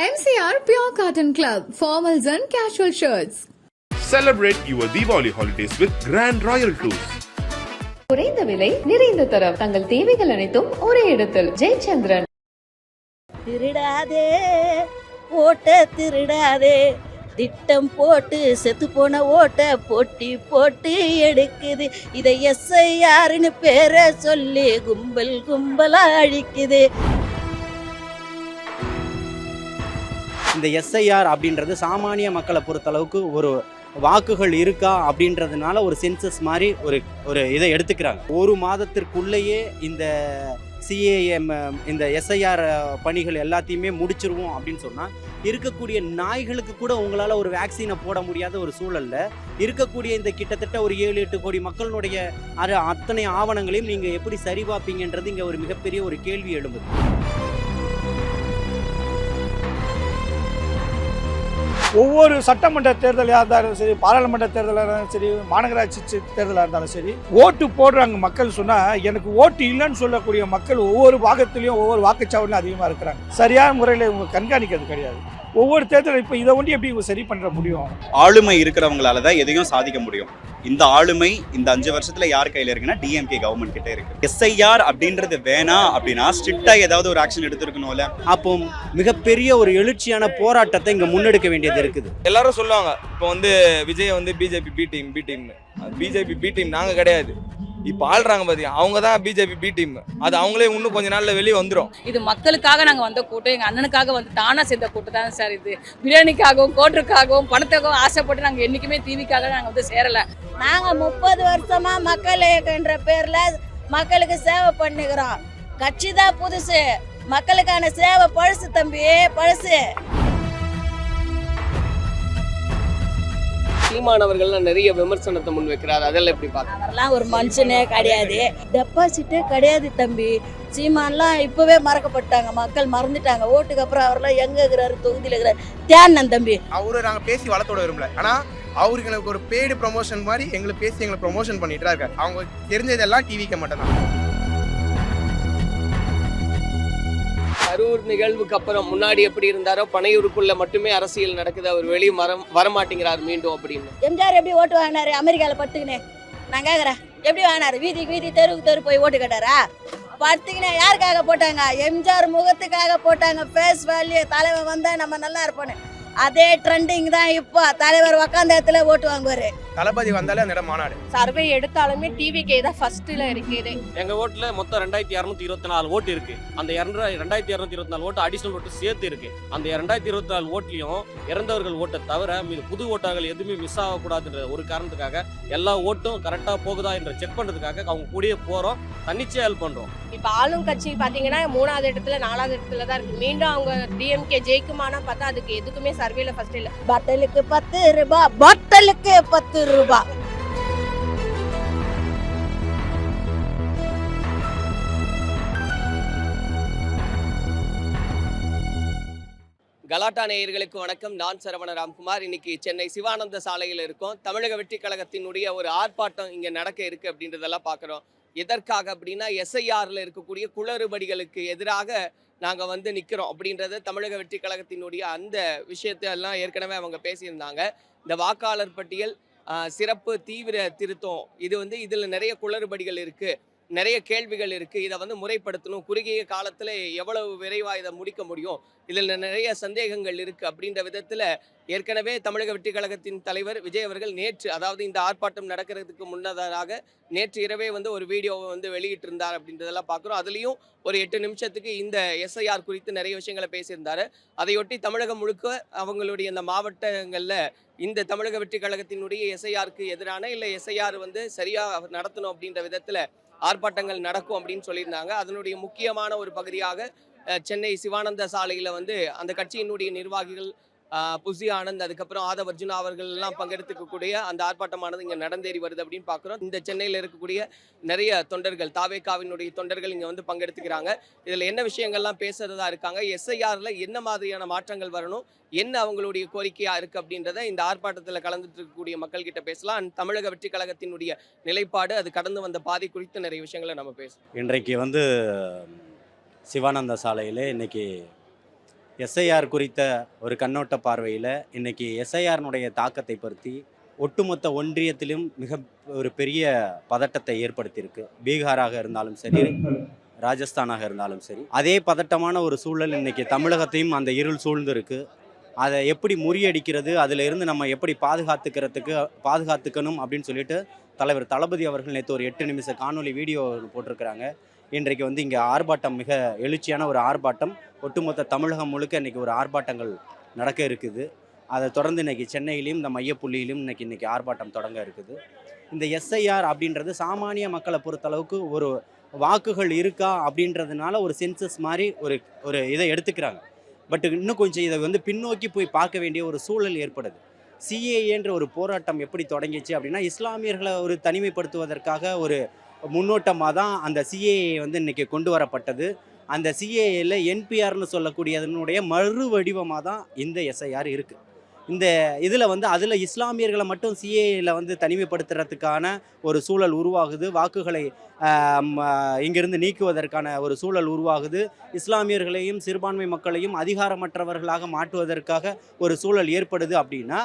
MCR Pure Cotton Club, formals and casual shirts. Celebrate your Diwali holidays with Grand Royal Tours. குறைந்த விலை நிறைந்த தரம். தங்கள் தேவைகள் அனைத்தும் ஒரே இடத்தில். ஜெயச்சந்திரன். திருடாதே ஓட்ட திருடாதே. திட்டம் போட்டு செத்து போன ஓட்ட போட்டி போட்டு எடுக்குது. இதை எஸ்ஐயாருன்னு பேரை சொல்லி கும்பல் கும்பலா அழிக்குது. இந்த எஸ்ஐஆர் அப்படின்றது சாமானிய மக்களை பொறுத்தளவுக்கு ஒரு வாக்குகள் இருக்கா அப்படின்றதுனால ஒரு சென்சஸ் மாதிரி ஒரு ஒரு இதை எடுத்துக்கிறாங்க. ஒரு மாதத்திற்குள்ளேயே இந்த சிஏஎம் இந்த எஸ்ஐஆர் பணிகள் எல்லாத்தையுமே முடிச்சிருவோம் அப்படின்னு சொன்னால் இருக்கக்கூடிய நாய்களுக்கு கூட உங்களால் ஒரு வேக்சினை போட முடியாத ஒரு சூழலில் இருக்கக்கூடிய இந்த கிட்டத்தட்ட ஒரு ஏழு எட்டு கோடி மக்களினுடைய அத்தனை ஆவணங்களையும் நீங்கள் எப்படி சரிபார்ப்பீங்கன்றது இங்கே ஒரு மிகப்பெரிய ஒரு கேள்வி எழும்புது. ஒவ்வொரு சட்டமன்ற தேர்தலாக இருந்தாலும் சரி பாராளுமன்ற தேர்தலாக இருந்தாலும் சரி மாநகராட்சி தேர்தலாக இருந்தாலும் சரி ஓட்டு போடுறாங்க மக்கள் சொன்னால் எனக்கு ஓட்டு இல்லைன்னு சொல்லக்கூடிய மக்கள் ஒவ்வொரு பாகத்திலையும் ஒவ்வொரு வாக்குச்சாவடியும் அதிகமாக இருக்கிறாங்க. சரியான முறையில் இவங்க கண்காணிக்கிறது கிடையாது. ஒவ்வொரு தேர்தலும் இப்போ இதை ஒண்டி எப்படி இவங்க சரி பண்ணுற முடியும்? ஆளுமை இருக்கிறவங்களால தான் எதையும் சாதிக்க முடியும். இந்த ஆளுமை இந்த அஞ்சு வருஷத்துல யார் கையில இருக்குன்னா டிஎம்கே கவர்மெண்ட் கிட்ட இருக்கு. எஸ்ஐஆர் அப்படின்றது வேணாம் அப்படின்னா ஸ்ட்ரிக்டா ஏதாவது ஒரு ஆக்ஷன் எடுத்திருக்கணும்ல. அப்போ மிகப்பெரிய ஒரு எழுச்சியான போராட்டத்தை இங்கே முன்னெடுக்க வேண்டியது இருக்குது. எல்லாரும் சொல்லுவாங்க இப்போ வந்து விஜய் வந்து பிஜேபி பி டீம் பி டீம்னு பிஜேபி பி டீம் நாங்க கிடையாது. இப்போ ஆள்றாங்க பாத்தி அவங்க தான் பிஜேபி பி டீம் அது அவங்களே இன்னும் கொஞ்ச நாள்ல வெளியே வந்துரும். இது மக்களுக்காக நாங்கள் வந்த கூட்டம் எங்கள் அண்ணனுக்காக வந்து தானாக சேர்ந்த கூட்டம் தான் சார் இது. பிரியாணிக்காகவும் கோட்டுக்காகவும் பணத்துக்காகவும் ஆசைப்பட்டு நாங்கள் என்றைக்குமே டிவிக்காக நாங்கள் வந்து சேரலை. நாங்க முப்பது வருஷமா மக்கள் இயக்கன்ற பேர்ல மக்களுக்கு சேவை பண்ணுகிறோம். கட்சி தான் புதுசு. மக்களுக்கான சேவை பழசு தம்பி பழசு. சீமானவர்கள் நிறைய விமர்சனத்தை முன்வைக்கிறார். அதெல்லாம் எப்படி பார்க்க? அவரெல்லாம் ஒரு மனுஷனே கிடையாது. டெபாசிட்டே கிடையாது தம்பி. சீமான்லாம் இப்பவே மறக்கப்பட்டாங்க. மக்கள் மறந்துட்டாங்க. ஓட்டுக்கு அப்புறம் அவரெல்லாம் எங்க இருக்கிறாரு? தொகுதியில் இருக்கிறாரு. தேன் தம்பி. அவரு நாங்க பேசி வளர்த்தோட விரும்பல. ஆனா அவருக்கு ஒரு பெய்டு ப்ரொமோஷன் மாதிரி எங்களை பேசி எங்களை ப்ரொமோஷன் பண்ணிட்டு தான் இருக்காரு. அவங்க தெரிஞ்சதெல்லாம் டிவிக்கு மட்டும் தான் கரூர் நிகழ்வுக்கு அப்புறம் முன்னாடி எப்படி இருந்தாரோ பனையூருக்குள்ள மட்டுமே அரசியல் நடக்குது. அவர் வெளியே வர வரமாட்டேங்கிறார் மீண்டும் அப்படின்னு. எம்ஜிஆர் எப்படி ஓட்டு வாங்கினாரு? அமெரிக்கால பத்துக்குனே நான் கேட்குறேன் எப்படி வாங்கினாரு? வீதிக்கு வீதி தெருவுக்கு தெரு போய் ஓட்டு கேட்டாரா? பத்துக்குனே யாருக்காக போட்டாங்க? எம்ஜிஆர் முகத்துக்காக போட்டாங்க. ஃபேஸ் வேல்யூ தலைவர் வந்தால் நம்ம நல்லா இருப்போன்னு அதே ட்ரெண்டிங் தான் இப்போ. தலைவர் உக்காந்த இடத்துல ஓட்டு வாங்குவாரு. தளபதி வந்தாலே அந்த இடம் மாநாடு. சர்வே எடுத்தாலுமே டிவிக்கே தான் ஃபர்ஸ்ட்டில் இருக்குது. எங்க ஓட்டுல மொத்தம் ரெண்டாயிரத்தி இரநூத்தி இருபத்தி நாலு ஓட்டு இருக்கு. அந்த ரெண்டாயிரத்தி இரநூத்தி இருபத்தி நாலு ஓட்டு அடிஷனல் ஓட்டு சேர்த்து இருக்கு. அந்த ரெண்டாயிரத்தி இருபத்தி நாலு ஓட்லையும் இறந்தவர்கள் ஓட்டை தவிர மீது புது ஓட்டாளர்கள் எதுவுமே மிஸ் ஆகக்கூடாதுன்ற ஒரு காரணத்துக்காக எல்லா ஓட்டும் கரெக்டா போகுதா என்ற செக் பண்றதுக்காக அவங்க கூடயே போறோம். தன்னிச்சையா ஹெல்ப் பண்றோம். இப்போ ஆளும் கட்சி பார்த்தீங்கன்னா மூணாவது இடத்துல நாலாவது இடத்துல தான் இருக்குது மீண்டும் அவங்க டிஎம்கே ஜெயிக்குமானா பார்த்தா அதுக்கு எதுக்குமே சர்வேல ஃபர்ஸ்ட் இல்லை. பட்டலுக்கு பத்து ரூபாய் பட்டலுக்கு பத்து ரூபாய் கலாட்டா நேயர்களுக்கு வணக்கம். நான் சரவண ராம்குமார். இன்னைக்கு சென்னை சிவானந்த சாலையில் இருக்கோம். தமிழக வெற்றி கழகத்தினுடைய ஒரு ஆர்ப்பாட்டம் இங்கே நடக்க இருக்கு அப்படின்றதெல்லாம் பார்க்குறோம் எதற்காக அப்படின்னா எஸ்ஐஆரில் இருக்கக்கூடிய குளறுபடிகளுக்கு எதிராக நாங்கள் வந்து நிற்கிறோம் அப்படின்றத தமிழக வெற்றி கழகத்தினுடைய அந்த விஷயத்தை எல்லாம் ஏற்கனவே அவங்க பேசியிருந்தாங்க. இந்த வாக்காளர் பட்டியல் சிறப்பு தீவிர திருத்தம். இது வந்து இதில் நிறைய குளறுபடிகள் இருக்குது நிறைய கேள்விகள் இருக்குது இதை வந்து முறைப்படுத்தணும். குறுகிய காலத்தில் எவ்வளவு விரைவாக இதை முடிக்க முடியும்? இதில் நிறைய சந்தேகங்கள் இருக்குது அப்படின்ற விதத்தில் ஏற்கனவே தமிழக வெற்றி கழகத்தின் தலைவர் விஜய் அவர்கள் நேற்று அதாவது இந்த ஆர்ப்பாட்டம் நடக்கிறதுக்கு முன்னதாக நேற்று இரவே வந்து ஒரு வீடியோவை வந்து வெளியிட்டிருந்தார் அப்படின்றதெல்லாம் பார்க்குறோம். அதுலேயும் ஒரு எட்டு நிமிஷத்துக்கு இந்த எஸ்ஐஆர் குறித்து நிறைய விஷயங்களை பேசியிருந்தாரு. அதையொட்டி தமிழகம் முழுக்க அவங்களுடைய இந்த மாவட்டங்களில் இந்த தமிழக வெற்றி கழகத்தினுடைய எஸ்ஐஆருக்கு எதிரான இல்லை எஸ்ஐஆர் வந்து சரியாக நடத்தணும் அப்படின்ற விதத்தில் ஆர்ப்பாட்டங்கள் நடக்கும் அப்படின்னு சொல்லியிருந்தாங்க. அதனுடைய முக்கியமான ஒரு பகுதியாக சென்னை சிவானந்த சாலையில் வந்து அந்த கட்சியினுடைய நிர்வாகிகள் புசி ஆனந்த் அதுக்கப்புறம் ஆதவ் அர்ஜுனா அவர்கள் எல்லாம் பங்கெடுத்துக்கக்கூடிய அந்த ஆர்ப்பாட்டமானது இங்கே நடந்தேறி வருது அப்படின்னு பார்க்குறோம் இந்த சென்னையில் இருக்கக்கூடிய நிறைய தொண்டர்கள் தாவேக்காவினுடைய தொண்டர்கள் இங்கே வந்து பங்கெடுத்துக்கிறாங்க. இதில் என்ன விஷயங்கள்லாம் பேசுறதா இருக்காங்க எஸ்ஐஆரில் என்ன மாதிரியான மாற்றங்கள் வரணும் என்ன அவங்களுடைய கோரிக்கையாக இருக்குது அப்படின்றத இந்த ஆர்ப்பாட்டத்தில் கலந்துட்டு இருக்கக்கூடிய மக்கள்கிட்ட பேசலாம். தமிழக வெற்றி கழகத்தினுடைய நிலைப்பாடு அது கடந்து வந்த பாதை குறித்து நிறைய விஷயங்களை நம்ம பேசலாம். இன்றைக்கு வந்து சிவானந்த சாலையிலே இன்னைக்கு எஸ்ஐஆர் குறித்த ஒரு கண்ணோட்ட பார்வையில் இன்றைக்கி எஸ்ஐஆர்னுடைய தாக்கத்தை பற்றி ஒட்டுமொத்த ஒன்றியத்திலும் மிக ஒரு பெரிய பதட்டத்தை ஏற்படுத்தியிருக்கு. பீகாராக இருந்தாலும் சரி ராஜஸ்தானாக இருந்தாலும் சரி. அதே பதட்டமான ஒரு சூழல் இன்றைக்கி தமிழகத்தையும் அந்த இருள் சூழ்ந்திருக்கு. அதை எப்படி முறியடிக்கிறது அதில் இருந்து நம்ம எப்படி பாதுகாத்துக்கிறதுக்கு பாதுகாத்துக்கணும் அப்படின்னு சொல்லிட்டு தலைவர் தளபதி அவர்கள் நேற்று ஒரு எட்டு நிமிஷ காணொலி வீடியோ போட்டிருக்கிறாங்க. இன்றைக்கு வந்து இங்கே ஆர்ப்பாட்டம் மிக எழுச்சியான ஒரு ஆர்ப்பாட்டம். ஒட்டுமொத்த தமிழகம் முழுக்க இன்றைக்கி ஒரு ஆர்ப்பாட்டங்கள் நடக்க இருக்குது. அதை தொடர்ந்து இன்னைக்கு சென்னையிலையும் இந்த மையப்புள்ளியிலும் இன்னைக்கு இன்றைக்கி ஆர்ப்பாட்டம் தொடங்க இருக்குது. இந்த எஸ்ஐஆர் அப்படின்றது சாமானிய மக்களை பொறுத்தளவுக்கு ஒரு வாக்குகள் இருக்கா அப்படின்றதுனால ஒரு சென்சஸ் மாதிரி ஒரு ஒரு இதை எடுத்துக்கிறாங்க. பட் இன்னும் கொஞ்சம் இதை வந்து பின்னோக்கி போய் பார்க்க வேண்டிய ஒரு சூழல் ஏற்படுது. சிஏஏன்ற ஒரு போராட்டம் எப்படி தொடங்கிச்சு அப்படின்னா இஸ்லாமியர்களை ஒரு தனிமைப்படுத்துவதற்காக ஒரு முன்னோட்டமாக தான் அந்த சிஏஏ வந்து இன்றைக்கி கொண்டு வரப்பட்டது. அந்த சிஏஏல என்பிஆர்னு சொல்லக்கூடியதனுடைய மறு வடிவமாக தான் இந்த எஸ்ஐஆர் இருக்குது இந்த இதில் வந்து அதில் இஸ்லாமியர்களை மட்டும் சிஏஏல வந்து தனிமைப்படுத்துறதுக்கான ஒரு சூழல் உருவாகுது. வாக்குகளை இங்கிருந்து நீக்குவதற்கான ஒரு சூழல் உருவாகுது. இஸ்லாமியர்களையும் சிறுபான்மை மக்களையும் அதிகாரமற்றவர்களாக மாற்றுவதற்காக ஒரு சூழல் ஏற்படுது அப்படின்னா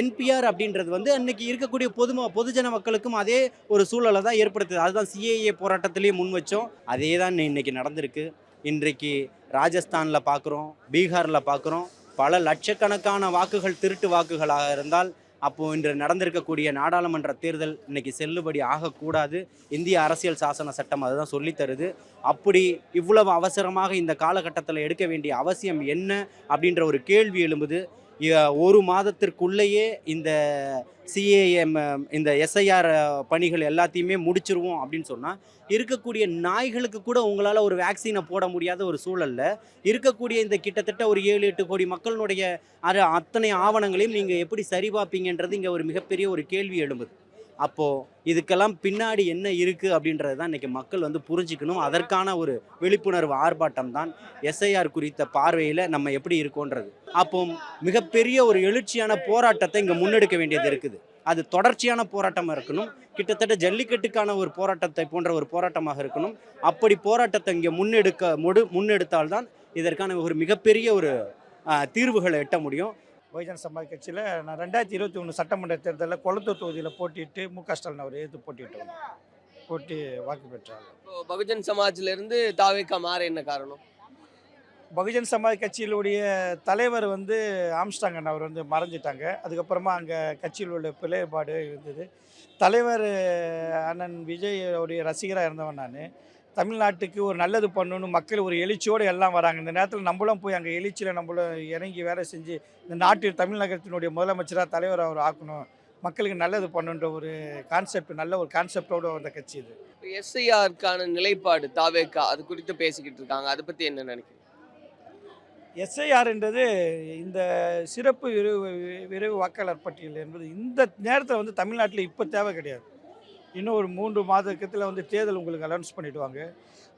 என்பிஆர் அப்படின்றது வந்து அன்னைக்கு இருக்கக்கூடிய பொதும பொதுஜன மக்களுக்கும் அதே ஒரு சூழலை தான் ஏற்படுத்துது. அதுதான் சிஏஏ போராட்டத்திலேயே முன் வச்சோம். அதே தான் இன்னைக்கு நடந்திருக்கு. இன்றைக்கு ராஜஸ்தானில் பார்க்குறோம் பீகாரில் பார்க்குறோம் பல லட்சக்கணக்கான வாக்குகள் திருட்டு வாக்குகளாக இருந்தால் அப்போது இன்று நடந்திருக்கக்கூடிய நாடாளுமன்ற தேர்தல் இன்னைக்கு செல்லுபடி ஆகக்கூடாது. இந்திய அரசியல் சாசன சட்டம் அதுதான் சொல்லித்தருது அப்படி இவ்வளவு அவசரமாக இந்த காலகட்டத்தில் எடுக்க வேண்டிய அவசியம் என்ன அப்படின்ற ஒரு கேள்வி எழும்புது. ஒரு மாதத்திற்குள்ளேயே இந்த சிஏஎம் இந்த எஸ்ஐஆர் பணிகள் எல்லாத்தையுமே முடிச்சிருவோம் அப்படின்னு சொன்னால் இருக்கக்கூடிய நாய்களுக்கு கூட உங்களால் ஒரு வேக்சினை போட முடியாத ஒரு சூழல்ல இருக்கக்கூடிய இந்த கிட்டத்தட்ட ஒரு ஏழு எட்டு கோடி மக்களினுடைய அத்தனை ஆவணங்களையும் நீங்கள் எப்படி சரிபார்ப்பீங்கன்றது இங்கே ஒரு மிகப்பெரிய ஒரு கேள்வி எழும்புது. அப்போது இதுக்கெல்லாம் பின்னாடி என்ன இருக்குது அப்படின்றது தான் இன்றைக்கி மக்கள் வந்து புரிஞ்சுக்கணும். அதற்கான ஒரு விழிப்புணர்வு ஆர்ப்பாட்டம் தான் எஸ்ஐஆர் குறித்த பார்வையில் நம்ம எப்படி இருக்கோன்றது. அப்போ மிகப்பெரிய ஒரு எழுச்சியான போராட்டத்தை இங்கே முன்னெடுக்க வேண்டியது இருக்குது. அது தொடர்ச்சியான போராட்டமாக இருக்கணும். கிட்டத்தட்ட ஜல்லிக்கட்டுக்கான ஒரு போராட்டத்தை போன்ற ஒரு போராட்டமாக இருக்கணும். அப்படி போராட்டத்தை இங்கே முன்னெடுக்க முடு முன்னெடுத்தால்தான் இதற்கான ஒரு மிகப்பெரிய ஒரு தீர்வுகளை எட்ட முடியும். பகுஜன் சமாஜ் கட்சியில் நான் ரெண்டாயிரத்தி இருபத்தி ஒன்று சட்டமன்ற தேர்தலில் கொளத்தூர் தொகுதியில் போட்டியிட்டு மு க ஸ்டாலின் அவர் எதிர்த்து போட்டியிட்டோம் போட்டி வாக்கு பெற்றார். பகுஜன் சமாஜ்ல இருந்து தாவேக்கா மாற என்ன காரணம்? பகுஜன் சமாஜ் கட்சியிலுடைய தலைவர் வந்து ஆம்ஸ்டாங்கன் அவர் வந்து மறைஞ்சிட்டாங்க. அதுக்கப்புறமா அங்கே கட்சியில் உள்ள பிழைப்பாடு இருந்தது. தலைவர் அண்ணன் விஜய் உடைய ரசிகராக இருந்தவன் நான். தமிழ்நாட்டுக்கு ஒரு நல்லது பண்ணணும்னு மக்கள் ஒரு எழுச்சியோடு எல்லாம் வராங்க. இந்த நேரத்தில் நம்மளும் போய் அங்கே எழுச்சியில் நம்மளும் இறங்கி வேலை செஞ்சு இந்த நாட்டில் தமிழகத்தினுடைய முதலமைச்சராக தலைவர் அவர் ஆக்கணும். மக்களுக்கு நல்லது பண்ணுன்ற ஒரு கான்செப்ட் நல்ல ஒரு கான்செப்டோடு வந்த கட்சி இது. எஸ்ஐஆருக்கான நிலைப்பாடு தாவேக்கா அது குறித்து பேசிக்கிட்டு இருக்காங்க. அதை பத்தி என்ன நினைக்கிறீங்க? எஸ்ஐஆர்ன்றது இந்த சிறப்பு விரைவு விரைவு வாக்காளர் பட்டியல் என்பது இந்த நேரத்தில் வந்து தமிழ்நாட்டில் இப்போ தேவை கிடையாது. இன்னும் ஒரு மூன்று மாதத்தில் வந்து தேர்தல் உங்களுக்கு அனௌன்ஸ் பண்ணிடுவாங்க.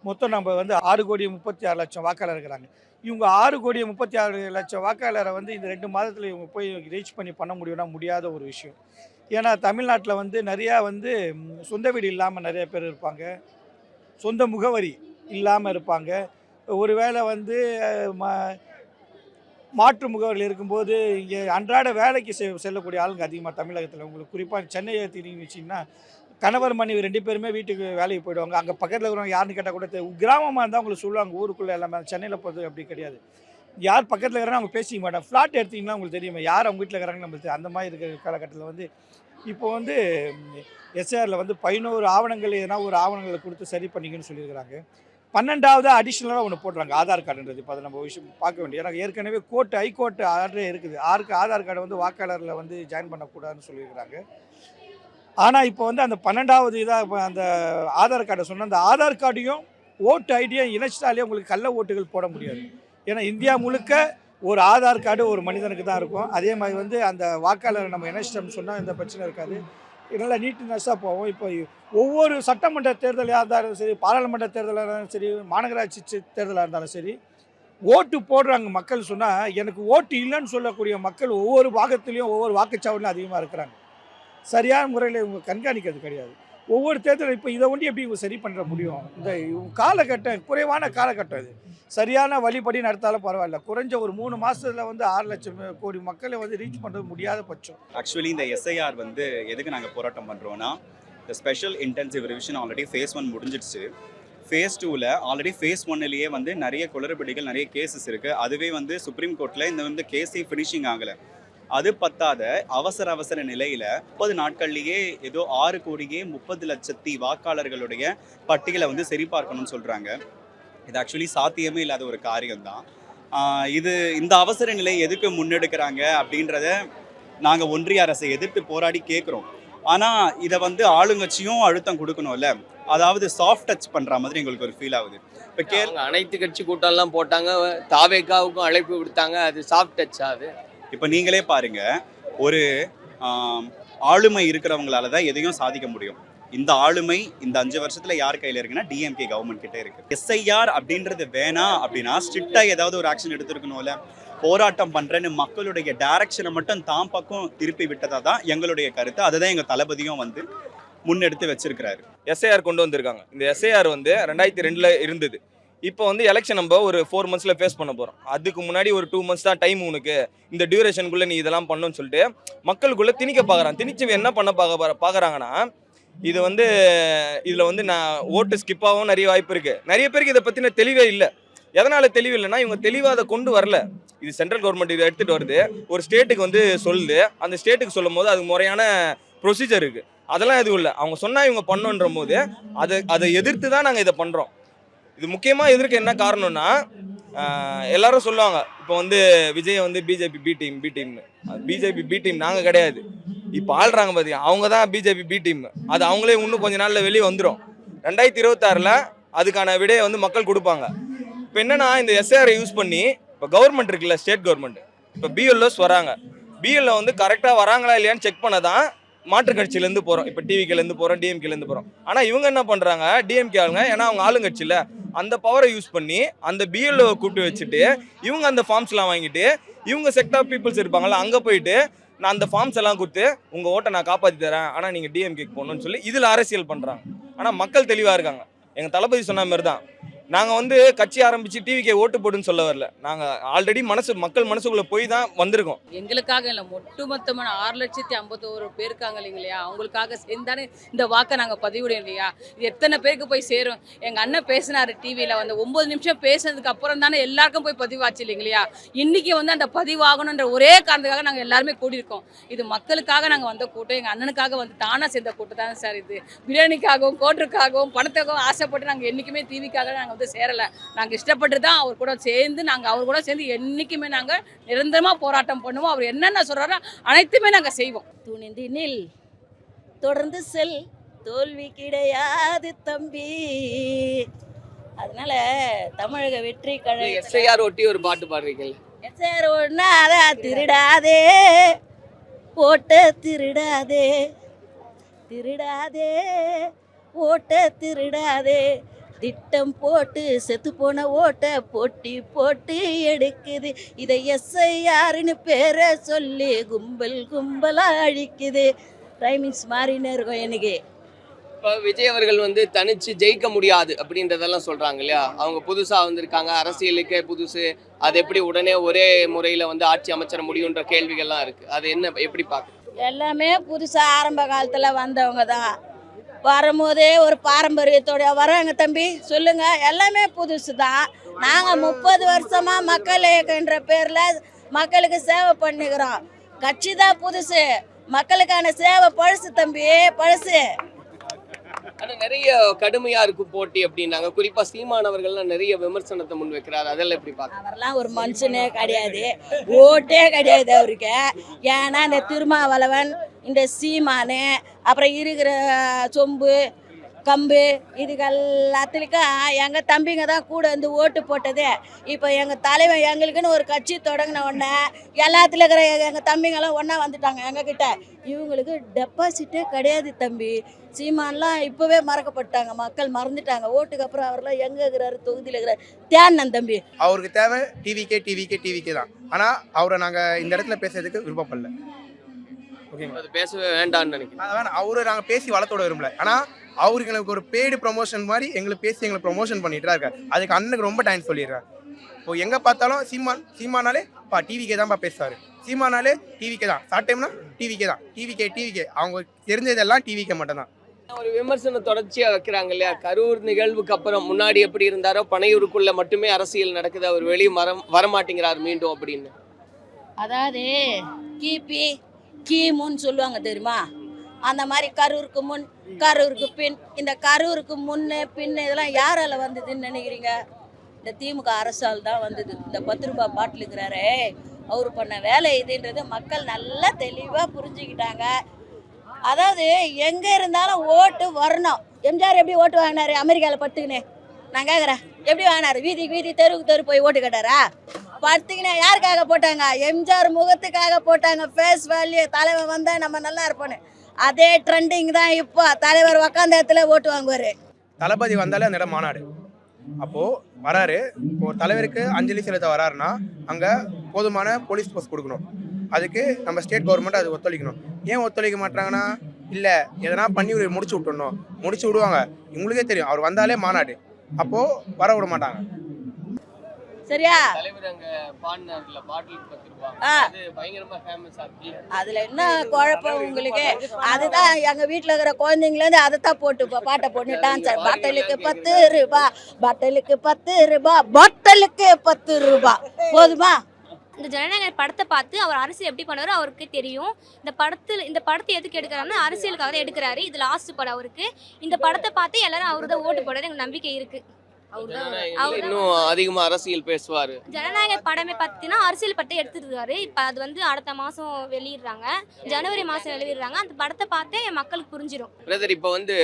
மொத்தம் நம்ம வந்து ஆறு கோடி முப்பத்தி ஆறு லட்சம் வாக்காளர் இருக்கிறாங்க. இவங்க ஆறு கோடி முப்பத்தி ஆறு லட்சம் வாக்காளரை வந்து இந்த ரெண்டு மாதத்தில் இவங்க போய் ரீச் பண்ணி பண்ண முடியும்னா முடியாத ஒரு விஷயம். ஏன்னா தமிழ்நாட்டில் வந்து நிறையா வந்து சொந்த வீடு இல்லாமல் நிறைய பேர் இருப்பாங்க. சொந்த முகவரி இல்லாமல் இருப்பாங்க. ஒருவேளை வந்து மா மாற்று முகவரில் இருக்கும்போது இங்கே அன்றாட வேலைக்கு செ செல்லக்கூடிய ஆளுங்க அதிகமாக தமிழகத்தில். உங்களுக்கு குறிப்பாக சென்னையை தெரியும் வச்சிங்கன்னா கணவர் மனைவி ரெண்டு பேருமே வீட்டுக்கு வேலைக்கு போயிடுவாங்க. அங்கே பக்கத்தில் இருக்கிறவங்க யாருன்னு கேட்டால் கூட கிராமமாக இருந்தால் உங்களுக்கு சொல்லுவாங்க ஊருக்குள்ளே எல்லாமே. சென்னையில் போகிறது அப்படி கிடையாது. யார் பக்கத்தில் இருக்கிறாங்க அவங்க பேசிக்க மாட்டாங்க. ஃப்ளாட் எடுத்தீங்கன்னா உங்களுக்கு தெரியுமா யார் அவங்க வீட்டில் இருக்கிறாங்கன்னு நம்மளுக்கு அந்த மாதிரி இருக்கிற காலகட்டத்தில் வந்து இப்போ வந்து எஸ்ஆரில் வந்து பதினோரு ஆவணங்கள் எதனா ஒரு ஆவணங்களை கொடுத்து சரி பண்ணிக்கன்னு சொல்லியிருக்கிறாங்க. பன்னெண்டாவது அடிஷ்னலாக ஒன்று போடுறாங்க ஆதார் கார்டுன்றது. இப்போ அதை நம்ம விஷயம் பார்க்க வேண்டியது ஏன்னா ஏற்கனவே கோர்ட்டு ஹைகோர்ட்டு ஆர்டரே இருக்குது. ஆருக்கு ஆதார் கார்டை வந்து வாக்காளரில் வந்து ஜாயின் பண்ணக்கூடாதுன்னு சொல்லியிருக்கிறாங்க. ஆனால் இப்போ வந்து அந்த பன்னெண்டாவது இதாக அந்த ஆதார் கார்டை சொன்ன அந்த ஆதார் கார்டையும் ஓட்டு ஐடியா இணைச்சிட்டாலே உங்களுக்கு கள்ள ஓட்டுகள் போட முடியாது. ஏன்னா இந்தியா முழுக்க ஒரு ஆதார் கார்டு ஒரு மனிதனுக்கு தான் இருக்கும். அதே மாதிரி வந்து அந்த வாக்காளர் நம்ம இணைச்சிட்டோம்னு சொன்னால் எந்த பிரச்சனை இருக்காது. நல்லா நீட்னஸாக போவோம். இப்போ ஒவ்வொரு சட்டமன்ற தேர்தலாக இருந்தாலும் சரி பாராளுமன்ற தேர்தலாக இருந்தாலும் சரி மாநகராட்சி தேர்தலாக இருந்தாலும் சரி ஓட்டு போடுறாங்க மக்கள் சொன்னால் எனக்கு ஓட்டு இல்லைன்னு சொல்லக்கூடிய மக்கள் ஒவ்வொரு பாகத்துலேயும் ஒவ்வொரு வாக்குச்சாவடியும் அதிகமாக இருக்கிறாங்க. சரியான முறையில் இவங்க கண்காணிக்கிறது கிடையாது. ஒவ்வொரு தேர்தலும் இப்போ இதை ஒண்டி எப்படி இவங்க சரி பண்ணுற முடியும்? இந்த காலகட்டம் குறைவான காலகட்டம் இது. சரியான வழிபடி நடத்தாலும் பரவாயில்ல. குறைஞ்ச ஒரு மூணு மாதத்தில் வந்து ஆறு லட்சம் கோடி மக்களை வந்து ரீச் பண்ணுறது முடியாத பட்சம். ஆக்சுவலி இந்த எஸ்ஐஆர் வந்து எதுக்கு நாங்கள் போராட்டம் பண்ணுறோன்னா இந்த special intensive revision already phase one முடிஞ்சிடுச்சு. ஃபேஸ் டூவில் ஆல்ரெடி ஃபேஸ் ஒன்னிலேயே வந்து நிறைய குளறுபடிகள் நிறைய கேசஸ் இருக்குது அதுவே வந்து சுப்ரீம் கோர்ட்டில் இந்த வந்து கேஸே ஃபினிஷிங் ஆகலை. அது பத்தாத அவசர அவசர நிலையில் முப்பது நாட்கள்லேயே ஏதோ ஆறு கோடியே முப்பது லட்சத்தி வாக்காளர்களுடைய பட்டியலை வந்து சரிபார்க்கணும்னு சொல்கிறாங்க இது ஆக்சுவலி சாத்தியமே இல்லாத ஒரு காரியம்தான். இது இந்த அவசர நிலை எதுக்கு முன்னெடுக்கிறாங்க அப்படின்றத நாங்கள் ஒன்றிய அரசை எதிர்த்து போராடி கேட்குறோம் ஆனால் இதை வந்து ஆளுங்கட்சியும் அழுத்தம் கொடுக்கணும்ல. அதாவது சாஃப்ட் டச் பண்ணுற மாதிரி எங்களுக்கு ஒரு ஃபீல் ஆகுது. இப்போ கே அனைத்து கட்சி கூட்டம்லாம் போட்டாங்க தாவேக்காவுக்கும் அழைப்பு விடுத்தாங்க அது சாஃப்ட் டச் ஆகுது இப்போ நீங்களே பாருங்க ஒரு ஆளுமை இருக்கிறவங்களால தான் எதையும் சாதிக்க முடியும். இந்த ஆளுமை இந்த அஞ்சு வருஷத்துல யார் கையில இருக்குன்னா டிஎம்கே கவர்மெண்ட் கிட்ட இருக்கு. எஸ்ஐஆர் அப்படின்றது வேணாம் அப்படின்னா ஸ்ட்ரிக்டா ஏதாவது ஒரு ஆக்ஷன் எடுத்திருக்கணும்ல. போராட்டம் பண்றேன்னு மக்களுடைய டைரக்ஷனை மட்டும் தாம் பக்கம் திருப்பி விட்டதா தான் எங்களுடைய கருத்து. அதை தான் எங்க தளபதியும் வந்து முன்னெடுத்து வச்சிருக்கிறாரு. எஸ்ஐஆர் கொண்டு வந்திருக்காங்க. இந்த எஸ்ஐஆர் வந்து ரெண்டாயிரத்தி ரெண்டில் இருந்தது. இப்போ வந்து எலெக்ஷன் நம்ம ஒரு ஃபோர் மந்த்ஸில் ஃபேஸ் பண்ண போகிறோம் அதுக்கு முன்னாடி ஒரு டூ மந்த்ஸ் தான் டைம் உனக்கு. இந்த டியூரேஷனுக்குள்ளே நீ இதெல்லாம் பண்ணணும்னு சொல்லிட்டு மக்களுக்குள்ளே திணிக்க பார்க்குறான் திணிச்சு என்ன பண்ண பார்க்க பார்க்குறாங்கன்னா இது வந்து இதில் வந்து நான் ஓட்டு ஸ்கிப்பாகவும் நிறைய வாய்ப்பு இருக்குது நிறைய பேருக்கு இதை பற்றின தெளிவே இல்லை. எதனால் தெளிவு இல்லைன்னா இவங்க தெளிவாக அதை கொண்டு வரல. இது சென்ட்ரல் கவர்மெண்ட் இதை எடுத்துகிட்டு வருது. ஒரு ஸ்டேட்டுக்கு வந்து சொல்லுது. அந்த ஸ்டேட்டுக்கு சொல்லும் போது அதுக்கு முறையான ப்ரொசீஜர் இருக்குது அதெல்லாம் எதுவும் இல்லை. அவங்க சொன்னால் இவங்க பண்ணோன்ற போது அதை அதை எதிர்த்து தான் நாங்கள் இதை பண்ணுறோம் இது முக்கியமாக எதிர்க்க என்ன காரணம்னா எல்லாரும் சொல்லுவாங்க இப்போ வந்து விஜய் வந்து பிஜேபி பி டீம் பி டீம்னு பிஜேபி பி டீம் நாங்கள் கிடையாது. இப்போ ஆள்றாங்க பார்த்தீங்க அவங்க தான் பிஜேபி பி டீம் அது அவங்களே இன்னும் கொஞ்ச நாளில் வெளியே வந்துடும் ரெண்டாயிரத்தி இருபத்தாறில் அதுக்கான விடையை வந்து மக்கள் கொடுப்பாங்க. இப்போ என்னன்னா இந்த எஸ்ஏஆரை யூஸ் பண்ணி இப்போ கவர்மெண்ட் இருக்குல்ல ஸ்டேட் கவர்மெண்ட் இப்போ பிஎல்ஓஸ் வராங்க. பிஎல்ஓ வந்து கரெக்டாக வராங்களா இல்லையான்னு செக் பண்ண தான் மாற்றுக் கட்சியிலேருந்து போகிறோம் இப்போ டிவிக்கிலேருந்து போகிறோம் டிஎம்கேலேருந்து போகிறோம் ஆனால் இவங்க என்ன பண்ணுறாங்க டிஎம்கே ஆளுங்க. ஏன்னா அவங்க ஆளுங்கட்சியில் அந்த பவரை யூஸ் பண்ணி அந்த பிஎல்ஓ கூப்பிட்டு வச்சுட்டு இவங்க அந்த ஃபார்ம்ஸ்லாம் வாங்கிட்டு இவங்க செக்ட் ஆஃப் பீப்புள்ஸ் இருப்பாங்கள்ல அங்கே போயிட்டு நான் அந்த ஃபார்ம்ஸ் எல்லாம் கொடுத்து உங்கள் ஓட்டை நான் காப்பாற்றி தரேன். ஆனால் நீங்கள் டிஎம்கேக்கு போகணும்னு சொல்லி இதில் அரசியல் பண்ணுறாங்க ஆனால் மக்கள் தெளிவாக இருக்காங்க. எங்கள் தளபதி சொன்ன மாதிரி தான் நாங்கள் வந்து கட்சி ஆரம்பித்து டிவிக்கே ஓட்டு போடுன்னு சொல்ல வரல. நாங்கள் ஆல்ரெடி மனசு மக்கள் மனசுக்குள்ளே போய் தான் வந்திருக்கோம். எங்களுக்காக இல்லை ஒட்டுமொத்தமான ஆறு லட்சத்தி ஐம்பத்தோரு பேருக்காங்க இல்லைங்களா? அவங்களுக்காக சேர்ந்தானே இந்த வாக்கை நாங்கள் பதிவிடும் இல்லையா? இது எத்தனை பேருக்கு போய் சேரும்? எங்கள் அண்ணன் பேசினாரு டிவியில் வந்து ஒம்பது நிமிஷம் பேசுனதுக்கு அப்புறம் தானே எல்லாருக்கும் போய் பதிவாச்சு இல்லைங்களா? இன்னைக்கு வந்து அந்த பதிவாகணுன்ற ஒரே காரணத்துக்காக நாங்கள் எல்லாருமே கூடியிருக்கோம். இது மக்களுக்காக நாங்கள் வந்த கூட்டம் எங்கள் அண்ணனுக்காக வந்து தானாக சேர்ந்த கூட்டம் தானே சார் இது. பிரியாணிக்காகவும் கோட்டுக்காகவும் பணத்துக்காகவும் ஆசைப்பட்டு நாங்கள் என்றைக்குமே டிவிக்காக நாங்கள் வந்து சேரலை. நாங்கள் இஷ்டப்பட்டு தான் அவர் கூட சேர்ந்து நாங்கள் அவர் கூட சேர்ந்து என்றைக்குமே நாங்கள் நிரந்தரமாக போராட்டம் பண்ணுவோம். அவர் என்னென்ன சொல்கிறாரோ அனைத்துமே நாங்கள் செய்வோம். துணிந்து நில் தொடர்ந்து செல் தோல்வி கிடையாது தம்பி. அதனால தமிழக வெற்றி கழக எஸ்ஐஆர் ஒட்டி ஒரு பாட்டு பாடுறீங்கள் எஸ்ஆர் ஒன்னா அதான் திருடாதே ஓட்ட திருடாதே திருடாதே ஓட்ட திருடாதே. திட்டம் போட்டு செத்து போன ஓட்ட போட்டி போட்டு எடுக்குது. இதை எஸ்ஐஆர்னு பேரை சொல்லி கும்பல் கும்பலா அழிக்குது. டைமிங்ஸ் மாறினே இருக்கும் எனக்கு இப்போ விஜய் அவர்கள் வந்து தனிச்சு ஜெயிக்க முடியாது அப்படின்றதெல்லாம் சொல்றாங்க இல்லையா? அவங்க புதுசா வந்திருக்காங்க அரசியலுக்கே புதுசு. அது எப்படி உடனே ஒரே முறையில வந்து ஆட்சி அமைச்சிட முடியுன்ற கேள்விகள்லாம் இருக்கு. அது என்ன எப்படி பார்க்க எல்லாமே புதுசாக ஆரம்ப காலத்தில் வந்தவங்க தான் வரும்போதே ஒரு பாரம்பரியத்தோட வராங்க தம்பி சொல்லுங்க. எல்லாமே புதுசு தான். நாங்கள் முப்பது வருஷமா மக்கள் இயக்கன்ற பேரில் மக்களுக்கு சேவை பண்ணிக்கிறோம். கட்சி தான் புதுசு. மக்களுக்கான சேவை பழசு தம்பி பழசு. ஆனால் நிறைய கடுமையாக இருக்கும் போட்டி அப்படின்னாங்க. குறிப்பாக சீமானவர்கள்லாம் நிறைய விமர்சனத்தை முன் வைக்கிறாரு. அதெல்லாம் எப்படி பார்க்க? அவரெல்லாம் ஒரு மனுஷனே கிடையாது. ஓட்டே கிடையாது அவருக்கு. ஏன்னா இந்த திருமாவளவன் இந்த சீமானு அப்புறம் இருக்கிற சொம்பு கம்பு இதுக்கு எல்லாத்துலேயும் எங்கள் தம்பிங்க தான் கூட வந்து ஓட்டு போட்டது. இப்போ எங்கள் தலைவன் எங்களுக்குன்னு ஒரு கட்சி தொடங்கின உடனே எல்லாத்துல இருக்கிற எங்கள் தம்பிங்கெல்லாம் ஒன்றா வந்துட்டாங்க எங்ககிட்ட. இவங்களுக்கு டெபாசிட்டே கிடையாது தம்பி. சீமான்லாம் இப்போவே மறக்கப்பட்டாங்க. மக்கள் மறந்துட்டாங்க. ஓட்டுக்கு அப்புறம் அவரெல்லாம் எங்கே இருக்கிறாரு? தொகுதியில் இருக்கிறாரு. தேன்னன் தம்பி. அவருக்கு தேவை டிவிக்கே டிவிக்கே டிவிக்கே தான். ஆனால் அவரை நாங்கள் இந்த இடத்துல பேசுறதுக்கு விருப்பப்படல. ஓகேங்களா அது பேசவே வேண்டாம்னு நினைக்கிறேன். அதான் அவரு நாங்கள் பேசி வளர்த்தோட விரும்பல. ஆனால் அவருக்கு எங்களுக்கு ஒரு பெய்டு ப்ரொமோஷன் மாதிரி எங்களுக்கு பேசி எங்களுக்கு ப்ரொமோஷன் பண்ணிட்டு தான் இருக்காரு. அதுக்கு அண்ணனுக்கு ரொம்ப டைம் சொல்லிடுறாரு. இப்போ எங்கே பார்த்தாலும் சீமான் சீமானாலே பா டிவிக்கே தான்ப்பா பேசுவார். சீமானாலே டிவிக்கே தான். ஷார்ட் டைம்னா டிவிக்கே தான். டிவிக்கே டிவிக்கே. அவங்க தெரிஞ்சதெல்லாம் டிவிக்கே மட்டும்தான். ஒரு விமர்சனம் தொடர்ச்சியா வைக்கிறாங்க இல்லையா? கரூர் நிகழ்வுக்கு அப்புறம் முன்னாடி எப்படி இருந்தாரோ பனையூருக்குள்ள மட்டுமே அரசியல் நடக்குது. அவர் வெளியே வர வரமாட்டேங்கிறார் மீண்டும் அப்படின்னு. அதாவது கிபி கிமுன்னு சொல்லுவாங்க தெரியுமா? அந்த மாதிரி கரூருக்கு முன் கரூருக்கு பின் இந்த கரூருக்கு முன்னு பின் இதெல்லாம் யாரால வந்ததுன்னு நினைக்கிறீங்க? இந்த திமுக அரசால் தான் வந்தது. இந்த பத்து ரூபாய் பாட்டிலுங்கிறாரே அவர் பண்ண வேலை இதுன்றது மக்கள் நல்லா தெளிவாக புரிஞ்சுக்கிட்டாங்க. அதாவது எங்கே இருந்தாலும் ஓட்டு வரணும். எம்ஜிஆர் எப்படி ஓட்டு வாங்கினாரு? அமெரிக்காவில் படுத்துக்கினே. நான் கேட்குறேன் எப்படி வாங்கினாரு? வீதிக்கு வீதி தெருவுக்கு தெரு போய் ஓட்டு கேட்டாரா? படுத்துக்கினே யாருக்காக போட்டாங்க? எம்ஜிஆர் முகத்துக்காக போட்டாங்க. ஃபேஸ் வேல்யூ தலைவர் வந்தால் நம்ம நல்லா இருப்போன்னு அதே ட்ரெண்டிங் தான் இப்போ. தலைவர் உக்காந்த இடத்துல ஓட்டு வாங்குவார். தளபதி வந்தாலே அந்த இடம் மாநாடு. அப்போது வராரு. இப்போ ஒரு தலைவருக்கு அஞ்சலி செலுத்த வராருன்னா அங்கே போதுமான போலீஸ் போஸ்ட் கொடுக்கணும். அதுக்கு நம்ம ஸ்டேட் கவர்மெண்ட் அது ஒத்துழைக்கணும். ஏன் ஒத்துழைக்க மாட்டாங்கன்னா இல்லை எதனா பண்ணி ஒரு முடிச்சு விட்டுடணும் முடிச்சு விடுவாங்க. உங்களுக்கே தெரியும். அவர் வந்தாலே மாநாடு. அப்போது வர விட மாட்டாங்க. சரியா? அதுல என்ன குழப்பம் உங்களுக்கு? அதுதான் எங்க வீட்டுல இருக்கிற குழந்தைங்கள இருந்து அதை தான் போட்டு பா- பாட்டை போட்டு டான்ஸ். பட்டலுக்கு பத்து ரூபா பட்டலுக்கு பத்து ரூபா பட்டலுக்கு பத்து ரூபா. போதுமா? இந்த ஜனநாயக படத்தை பார்த்து அவர் அரசியல் எப்படி பண்ணாரோ அவருக்கு தெரியும். இந்த படத்தில் இந்த படத்தை எதுக்கு எடுக்கிறாருன்னா அரசியலுக்காக தான் எடுக்கிறாரு. இது லாஸ்ட் படம் அவருக்கு. இந்த படத்தை பார்த்து எல்லாரும் அவரு தான் ஓட்டு போடுறது எனக்கு நம்பிக்கை இருக்குது இன்னும் அதிகமா அரசியல் பேசுவாரு. ஜனநாயக படமே பார்த்தீங்கன்னா அரசியல் படத்தை எடுத்துருக்காரு. இப்போ அது வந்து அடுத்த மாதம் வெளியிடுறாங்க. ஜனவரி மாதம் வெளியிடுறாங்க. அந்த படத்தை பார்த்தே மக்களுக்கு புரிஞ்சிடும் பிரதர் இப்போ வந்து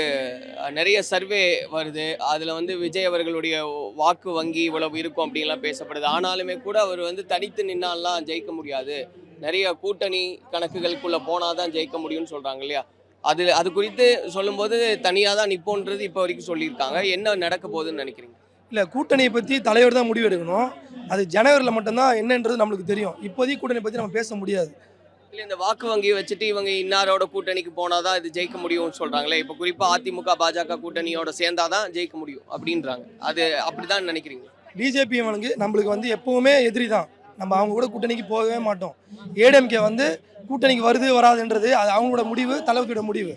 நிறைய சர்வே வருது. அதில் வந்து விஜய் அவர்களுடைய வாக்கு வங்கி இவ்வளவு இருக்கும் அப்படின்லாம் பேசப்படுது. ஆனாலுமே கூட அவர் வந்து தனித்து நின்னாலாம் ஜெயிக்க முடியாது. நிறைய கூட்டணி கணக்குகளுக்குள்ள போனால் தான் ஜெயிக்க முடியும்னு சொல்கிறாங்க இல்லையா? அது அது குறித்து சொல்லும்போது தனியாக தான் நிப்போன்றது இப்போ வரைக்கும் சொல்லியிருக்காங்க. என்ன நடக்க போகுதுன்னு நினைக்கிறீங்க? இல்லை கூட்டணியை பற்றி தலைவர் தான் முடிவு எடுக்கணும். அது ஜனவரியில் மட்டும்தான் என்னன்றது நம்மளுக்கு தெரியும். இப்போதைக்கு கூட்டணி பற்றி நம்ம பேச முடியாது. இல்லை இந்த வாக்கு வங்கியை வச்சுட்டு இவங்க இன்னாரோட கூட்டணிக்கு போனால் தான் இது ஜெயிக்க முடியும்னு சொல்கிறாங்களே இப்போ குறிப்பாக அதிமுக பாஜக கூட்டணியோட சேர்ந்தாதான் ஜெயிக்க முடியும் அப்படின்றாங்க. அது அப்படிதான் நினைக்கிறீங்க? பிஜேபி அவனுக்கு நம்மளுக்கு வந்து எப்பவுமே எதிரி தான். நம்ம அவங்க கூட கூட்டணிக்கு போகவே மாட்டோம். ஏடிஎம்கே வந்து கூட்டணிக்கு வருது வராதுன்றது அது அவங்களோட முடிவு தளபதியோட முடிவு.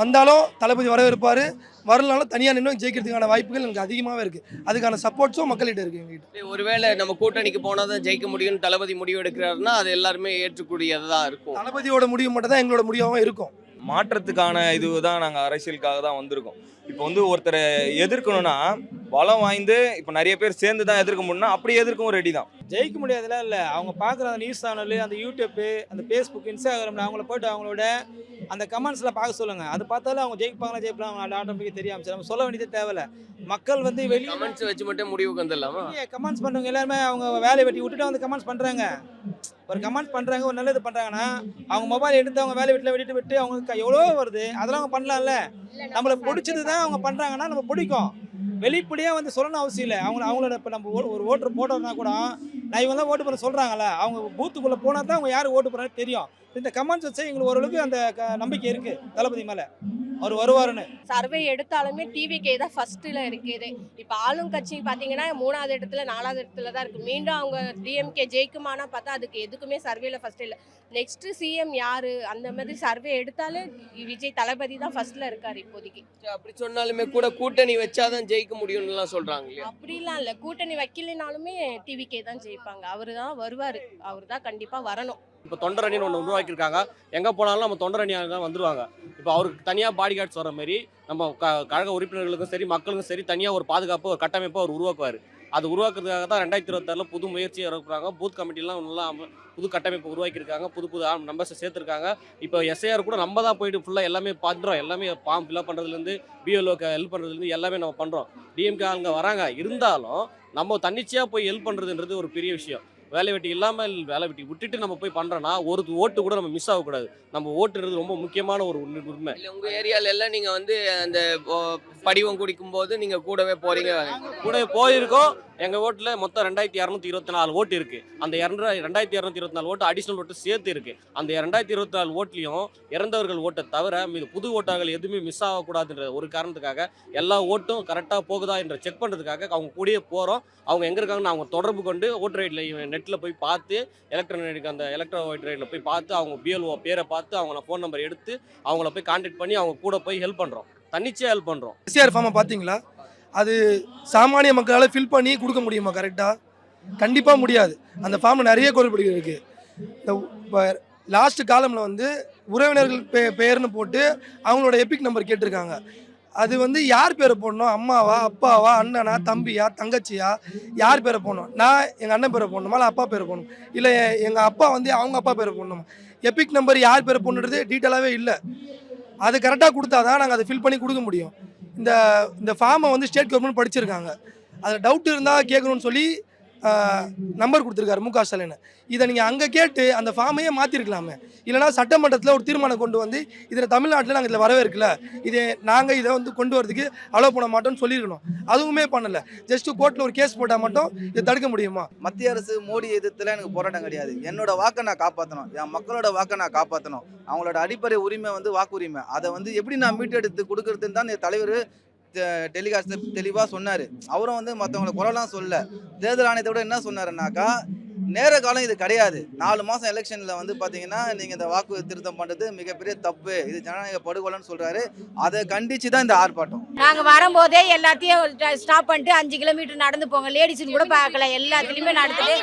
வந்தாலும் தளபதி வரவேற்பார். வரலனாலும் தனியாக நின்று ஜெயிக்கிறதுக்கான வாய்ப்புகள் எனக்கு அதிகமாகவே இருக்குது அதுக்கான சப்போர்ட்ஸும் மக்கள்கிட்ட இருக்குது எங்ககிட்ட. ஒருவேளை நம்ம கூட்டணிக்கு போனால் தான் ஜெயிக்க முடியும்னு தளபதி முடிவு எடுக்கிறாருன்னா அது எல்லாருமே ஏற்றக்கூடியதா இருக்கும். தளபதியோட முடிவு மட்டும் தான் எங்களோட முடிவாகவும் இருக்கும். மாற்றத்துக்கான இது தான் நாங்கள் அரசியலுக்காக தான் வந்திருக்கோம். இப்போ வந்து ஒருத்தரை எதிர்க்கணும்னா பலம் வாய்ந்து இப்போ நிறைய பேர் சேர்ந்து தான் எதிர்க்க முடியும்னா அப்படி எதிர்க்கவும் ரெடி தான். ஜெயிக்க முடியாதுல இல்லை. அவங்க பார்க்குற அந்த நியூஸ் சேனல் அந்த யூடியூப்பு அந்த ஃபேஸ்புக் இன்ஸ்டாகிராமில் அவங்கள போய்ட்டு அவங்களோட அந்த கமெண்ட்ஸில் பார்க்க சொல்லுங்கள் அது பார்த்தாலும் அவங்க ஜெயிப்பாங்களா ஜெயிப்பாங்க அவங்க ஆட்டோமேட்டிக்காக தெரியாம சரி. நம்ம சொல்ல வேண்டியதே தேவையில்ல. மக்கள் வந்து வெளியே கமெண்ட்ஸ் வச்சு மட்டும் முடிவுக்கு வந்துடலாமா கமெண்ட்ஸ் பண்ணுறவங்க எல்லாருமே அவங்க வேலையை வெட்டி விட்டுட்டு வந்து கமெண்ட்ஸ் பண்ணுறாங்க ஒரு கமெண்ட் பண்ணுறாங்க ஒரு நல்லது பண்ணுறாங்கன்னா அவங்க மொபைல் எடுத்து அவங்க வேலை வீட்டில் விட்டுட்டு விட்டு அவங்களுக்கு எவ்வளோ வருது. அதெல்லாம் அவங்க பண்ணலாம்ல. நம்மளை பிடிச்சது தான் அவங்க பண்ணுறாங்கன்னா நம்ம பிடிக்கும். வெளிப்படையாக வந்து சொல்லணும் அவசியம் இல்லை. அவங்க அவங்களோட இப்போ நம்ம ஒரு ஓட்டர் போட்டோம்னா கூட நான் இவங்க தான் ஓட்டு பண்ண சொல்கிறாங்கல்ல அவங்க பூத்துக்குள்ளே போனால் தான் அவங்க யார் ஓட்டு போகிறான்னு தெரியும். இந்த கமெண்ட்ஸ் வச்சு எங்களுக்கு ஓரளவுக்கு அந்த நம்பிக்கை இருக்குது தளபதி மேலே. அவர் வருவாருன்னு. சர்வே எடுத்தாலுமே டிவிக்கே தான் ஃபர்ஸ்ட்ல இருக்குது இப்போ ஆளும் கட்சி பார்த்தீங்கன்னா மூணாவது இடத்துல நாலாவது இடத்துல தான் இருக்கு. மீண்டும் அவங்க டிஎம்கே ஜெயிக்குமானா பார்த்தா அதுக்கு எதுக்குமே சர்வேல ஃபர்ஸ்ட் இல்லை. நெக்ஸ்ட் சிஎம் யாரு? அந்த மாதிரி சர்வே எடுத்தாலே விஜய் தளபதி தான் ஃபர்ஸ்ட்ல இருக்காரு இப்போதைக்கு. அப்படி சொன்னாலுமே கூட கூட்டணி வச்சாதான் ஜெயிக்க முடியும்னுலாம் சொல்றாங்க இல்லையா? அப்படிலாம் இல்லை. கூட்டணி வைக்கலைனாலுமே டிவிக்கே தான் ஜெயிப்பாங்க அவரு தான் வருவார். அவர் தான் கண்டிப்பாக வரணும். இப்போ தொண்டரணின்னு ஒன்று உருவாக்கியிருக்காங்க. எங்கே போனாலும் நம்ம தொண்டரணியாக தான் வந்துருவாங்க. இப்போ அவருக்கு தனியாக பாடி கார்ட்ஸ் வர மாதிரி நம்ம க கழக உறுப்பினர்களுக்கும் சரி மக்களுக்கும் சரி தனியாக ஒரு பாதுகாப்பு ஒரு கட்டமைப்பை அவர் உருவாக்குவார். அது உருவாக்குறதுக்காக தான் ரெண்டாயிரத்தி இருபத்தாறில் புது முயற்சி இருக்கிறாங்க பூத் கமிட்டிலாம் நல்லா புது கட்டமைப்பு உருவாக்கியிருக்காங்க. புது புது நம்பர்ஸை சேர்த்துருக்காங்க. இப்போ எஸ்ஐஆர் கூட நம்ம தான் போயிட்டு ஃபுல்லாக எல்லாமே பண்ணுறோம் எல்லாமே ஃபார்ம் ஃபில்அப் பண்ணுறதுலேருந்து பிஎல்ஓக்கு ஹெல்ப் பண்ணுறதுலேருந்து எல்லாமே நம்ம பண்ணுறோம் டிஎம்கே ஆளுங்க வராங்க. இருந்தாலும் நம்ம தன்னிச்சையாக போய் ஹெல்ப் பண்ணுறதுன்றது ஒரு பெரிய விஷயம். வேலை வெட்டி இல்லாமல் வேலை வெட்டி விட்டுட்டு நம்ம போய் பண்ணுறோன்னா ஒரு ஓட்டு கூட நம்ம மிஸ் ஆகக்கூடாது. நம்ம ஓட்டுறது ரொம்ப முக்கியமான ஒரு உண்மை- உண்மை. இல்ல உங்க ஏரியால எல்லாம் நீங்க வந்து அந்த படிவம் குடிக்கும் போது நீங்க கூடவே போறீங்க. கூட போயிருக்கோம். எங்கள் ஓட்டில் மொத்தம் ரெண்டாயிரத்தி இரநூத்தி இருபத்தி நாலு ஓட்டு இருக்குது அந்த இரநூறு ரெண்டாயிரத்தி இரநூத்தி இருபத்தி நாலு ஓட்டு அடிஷ்னல் ஓட்டு சேர்த்து இருக்குது அந்த ரெண்டாயிரத்தி இருபத்தி நாலு ஓட்லேயும் இறந்தவர்கள் ஓட்டை தவிர மீது புது ஓட்டாளர்கள் எதுவுமே மிஸ் ஆகக்கூடாதுன்ற ஒரு காரணத்துக்காக எல்லா ஓட்டும் கரெக்டாக போகுதா என்ற செக் பண்ணுறதுக்காக அவங்க கூடயே போகிறோம் அவங்க எங்கே இருக்காங்கன்னு அவங்க தொடர்பு கொண்டு ஓட்டர் ரைட்டில் நெட்டில் போய் பார்த்து எலக்ட்ரானிக் அந்த எலக்ட்ரோ ஓட்டர் ரைட்டில் போய் பார்த்து அவங்க பிஎல்ஓ பேரை பார்த்து அவங்கள ஃபோன் நம்பர் எடுத்து அவங்கள போய் கான்டாக்ட் பண்ணி அவங்க கூட போய் ஹெல்ப் பண்ணுறோம் தன்னிச்சையாக ஹெல்ப் பண்ணுறோம் எஸ்ஆர் ஃபார்மை பார்த்தீங்களா? அது சாமானிய மக்களால் ஃபில் பண்ணி கொடுக்க முடியுமா? கரெக்டாக கண்டிப்பாக முடியாது. அந்த ஃபார்மில் நிறைய குறைபாடுகள் இருக்குது இந்த இப்போ லாஸ்ட் காலமில் வந்து உறவினர்கள் பே பேர்னு போட்டு அவங்களோட எபிக் நம்பர் கேட்டிருக்காங்க. அது வந்து யார் பேரை போடணும்? அம்மாவா அப்பாவா அண்ணனா தம்பியா தங்கச்சியா? யார் பேரை போடணும்? நான் எங்கள் அண்ணன் பேரை போடணுமா? இல்லை அப்பா பேரை போடணும்? இல்லை எங்கள் அப்பா வந்து அவங்க அப்பா பேரை போடணுமா? எபிக் நம்பர் யார் பேரை போடணுன்றது டீட்டெயிலாகவே இல்லை. அது கரெக்டாக கொடுத்தா தான் நாங்கள் அதை ஃபில் பண்ணி கொடுக்க முடியும். இந்த இந்த ஃபார்மை வந்து ஸ்டேட் கவர்மெண்ட் படிச்சிருக்காங்க. அதில் டவுட் இருந்தால் கேட்கணும்னு சொல்லி நம்பர் கொடுத்துருக்காரு மு க ஸ்டாலின். இதை நீங்கள் அங்கே கேட்டு அந்த ஃபார்மையே மாற்றிருக்கலாமே இல்லைனா சட்டமன்றத்தில் ஒரு தீர்மானம் கொண்டு வந்து இதில் தமிழ்நாட்டில் நாங்கள் இதில் வரவேற்கல. இதை நாங்கள் இதை வந்து கொண்டு வரதுக்கு அலோவ் பண்ண மாட்டோம்னு சொல்லியிருக்கணும். அதுவுமே பண்ணலை. ஜஸ்ட்டு கோர்ட்டில் ஒரு கேஸ் போட்டால் மட்டும் இதை தடுக்க முடியுமா? மத்திய அரசு மோடி எதிர்த்துல எனக்கு போராட்டம் கிடையாது. என்னோட வாக்கை நான் காப்பாற்றணும் என் மக்களோட வாக்கை நான் காப்பாற்றணும் அவங்களோட அடிப்படை உரிமை வந்து வாக்குரிமை. அதை வந்து எப்படி நான் மீட்டெடுத்து கொடுக்கறதுன்னு தான் என் தலைவர் டெலிகாஸ்ட் தெளிவாக சொன்னார். அவரும் வந்து மற்றவங்களை குரலாம் சொல்ல. தேர்தல் ஆணையத்தை விட என்ன சொன்னாருன்னாக்கா நேர காலம் இது கிடையாது. நாலு மாதம் எலெக்ஷனில் வந்து பார்த்தீங்கன்னா நீங்கள் இந்த வாக்கு திருத்தம் பண்ணுறது மிகப்பெரிய தப்பு. இது ஜனநாயக படுகொலைன்னு சொல்கிறாரு அதை கண்டித்து தான் இந்த ஆர்ப்பாட்டம். நாங்க வரும்போதே எல்லாத்தையும் ஸ்டாப் பண்ணிட்டு அஞ்சு கிலோமீட்டர் நடந்து போங்க. லேடிஸ்னு கூட பார்க்கல. எல்லாத்துலயுமே நடந்துட்டு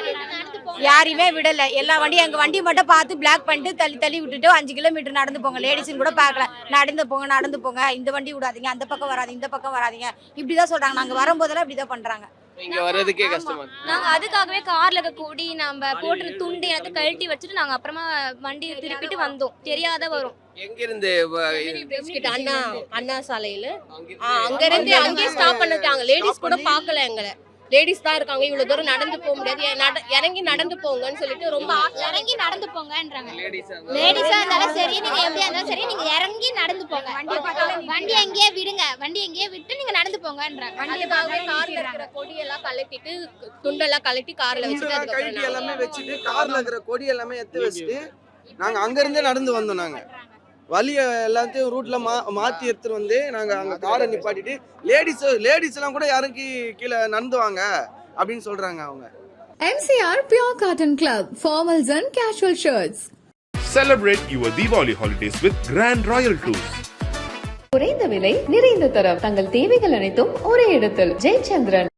யாரையுமே விடல. எல்லா வண்டியும் எங்க வண்டி மட்டும் பார்த்து பிளாக் பண்ணிட்டு தள்ளி தள்ளி விட்டுட்டு அஞ்சு கிலோமீட்டர் நடந்து போங்க. லேடிஸ்னு கூட பார்க்கல. நடந்து போங்க நடந்து போங்க. இந்த வண்டி விடாதீங்க. அந்த பக்கம் வராதிங்க இந்த பக்கம் வராதிங்க. இப்படிதான் சொல்றாங்க. நாங்க வரும்போதெல்லாம் இப்படிதான் பண்றாங்க. இங்க வர்றதுக்கே கஷ்டமா இருக்கு. நாங்க அதுக்காகவே கார்ல இருக்க கொடி நம்ம போட்டு துண்டு எல்லாத்தையும் கழட்டி வச்சுட்டு நாங்க அப்புறமா வண்டி திருப்பிட்டு வந்தோம். தெரியாத வரும். எங்க இருந்து அண்ணா அண்ணா சாலையில. அங்க இருந்து அங்கேயே ஸ்டாப் பண்ணிட்டாங்க லேடிஸ் கூட பார்க்கல எங்களை. லேடிஸ் தான் இருக்காங்க இவ்வளவு தூரம் நடந்து போக முடியாது. இறங்கி நடந்து போங்கன்னு சொல்லிட்டு ரொம்ப இறங்கி நடந்து போங்கன்றாங்க. லேடிஸா இருந்தாலும் சரி. நீங்க எப்படியா இருந்தாலும் சரி நீங்க இறங்கி நடந்து போங்க. வண்டி எங்கேயே விடுங்க. வண்டி எங்கேயே விட்டு நீங்க நடந்து போங்கன்றாங்க. அதுக்காகவே கார்ல இருக்கிற கொடி எல்லாம் கழட்டிட்டு துண்டெல்லாம் கழட்டி கார்ல வச்சுட்டு அதுக்கப்புறம் எல்லாமே வச்சுட்டு காரில் இருக்கிற கொடி எல்லாமே எடுத்து வச்சுட்டு நாங்கள் அங்கேருந்தே நடந்து வந்தோம் நாங்கள் வழியை எல்லாத்தையும் ரூட்டில் மா மாற்றி எடுத்துகிட்டு வந்து நாங்கள் அங்கே காரை நிப்பாட்டிட்டு லேடிஸ் லேடிஸ் எல்லாம் கூட இறங்கி கீழே நடந்து வாங்க அப்படின்னு சொல்கிறாங்க அவங்க MCR Pure Cotton Club, formals and casual shirts. Celebrate your Diwali holidays with Grand Royal Tours. குறைந்த விலை நிறைந்த தரம் தங்கள் தேவைகள் அனைத்தும் ஒரே இடத்தில் ஜெயச்சந்திரன்